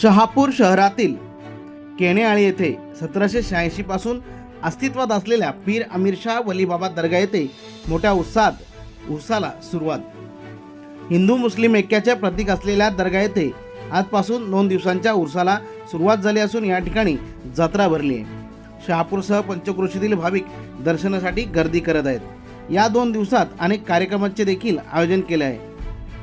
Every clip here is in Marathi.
शहापूर शहरातील केणेआळी येथे सतराशे शहाऐंशी पासून अस्तित्वात असलेल्या पीर अमीर शाह वलीबाबा दर्गा येथे मोठ्या उत्साहात उर्साला सुरुवात. हिंदू मुस्लिम ऐक्याचे प्रतीक असलेल्या दर्गा येथे आजपासून दोन दिवसांच्या उर्साला सुरुवात झाली असून या ठिकाणी जत्रा भरली आहे. शहापूरसह पंचक्रोशीतील भाविक दर्शनासाठी गर्दी करत आहेत. या दोन दिवसात अनेक कार्यक्रमांचे देखील आयोजन केले आहे.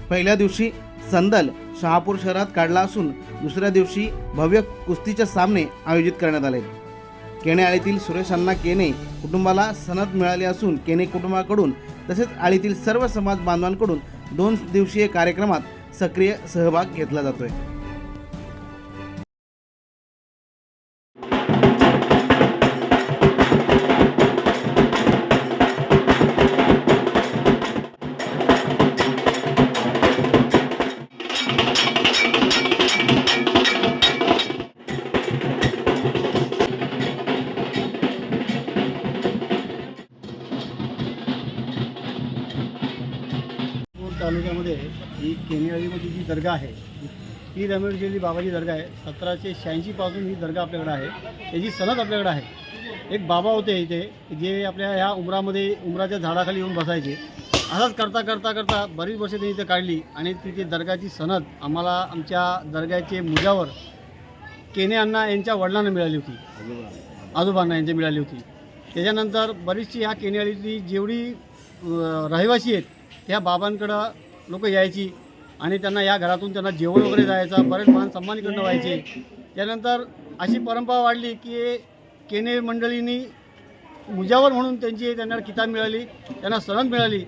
पहिल्या दिवशी संदल शहापूर शहरात काढला असून दुसऱ्या दिवशी भव्य कुस्तीचे सामने आयोजित करण्यात आले. केणे आळीतील सुरेश अण्णा केने कुटुंबाला सनद मिळाली असून केने कुटुंबाकडून तसेच आळीतील सर्व समाज बांधवांकडून दोन दिवसीय कार्यक्रमात सक्रिय सहभाग घेतला जातोय. तालुक्यामध्ये ही केनियाळीमध्ये जी दर्गा आहे ही रमेशजेली बाबाची दर्गा आहे. सतराशे शहाऐंशीपासून ही दर्गा आपल्याकडे आहे. त्याची सनद आपल्याकडे आहे. एक बाबा होते इथे जे आपल्या ह्या उमरामध्ये उमराच्या झाडाखाली येऊन बसायचे. असाच करता करता करता बरीच वर्षे त्यांनी इथे काढली आणि तिथे दर्गाची सनद आम्हाला आमच्या दर्ग्याचे मुजावर केने अण्णा यांच्या वडिलांना मिळाली होती. आजोबांना यांची मिळाली होती. त्याच्यानंतर बरीचशी ह्या केनियाळीतली जेवढी रहिवासी आहेत त्या बाबांकडं लोक यायची आणि त्यांना या घरातून त्यांना जेवण वगैरे जायचं बरेच मान सन्मानीकडनं व्हायचे. त्यानंतर अशी परंपरा वाढली की केने मंडळींनी मुजावर म्हणून त्यांची त्यांना किताब मिळाली त्यांना सनद मिळाली.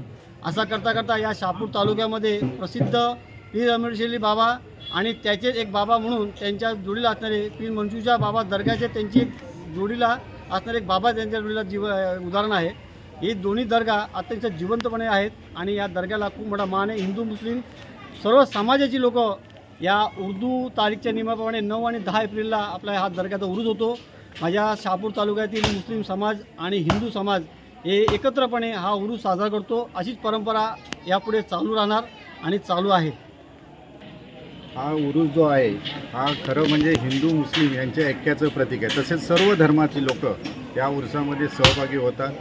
असा करता करता या शहापूर तालुक्यामध्ये प्रसिद्ध पीर अमरशेली बाबा आणि त्याचेच एक बाबा म्हणून त्यांच्या जोडीला असणारे पीर मंजूच्या बाबा दर्ग्याचे त्यांची एक जोडीला असणारे एक बाबा त्यांच्या जोडीला जीव उदाहरण आहे. ही दोन्ही दर्गा अत्यंत जिवंतपणे आहेत आणि या दर्ग्याला खूप मोठा मान आहे. हिंदू मुस्लिम सर्व समाजाची लोक या उर्दू तारीखच्या नियमाप्रमाणे नऊ आणि दहा एप्रिलला आपला हा दर्ग्याचा उरूज होतो. माझ्या शहापूर तालुक्यातील मुस्लिम समाज आणि हिंदू समाज हे एकत्रपणे हा उरूज साजरा करतो. अशीच परंपरा यापुढे चालू राहणार आणि चालू आहे. हा उरूज जो आहे हा खरं म्हणजे हिंदू मुस्लिम यांच्या ऐक्याचं प्रतीक आहे. तसेच सर्व धर्माची लोक या उरसामध्ये सहभागी होतात.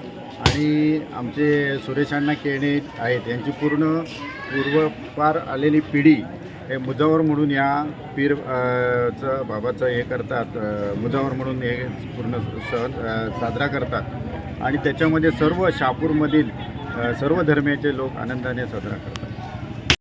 आणि आमचे सुरेशांना केणे आहेत यांची पूर्ण पूर्वपार आलेली पिढी हे मुजावर म्हणून या पीर चं बाबाचं हे करतात. मुजावर म्हणून हे पूर्ण सण साजरा करतात. आणि त्याच्यामध्ये सर्व शापूरमधील सर्व धर्मियाचे लोक आनंदाने साजरा करतात.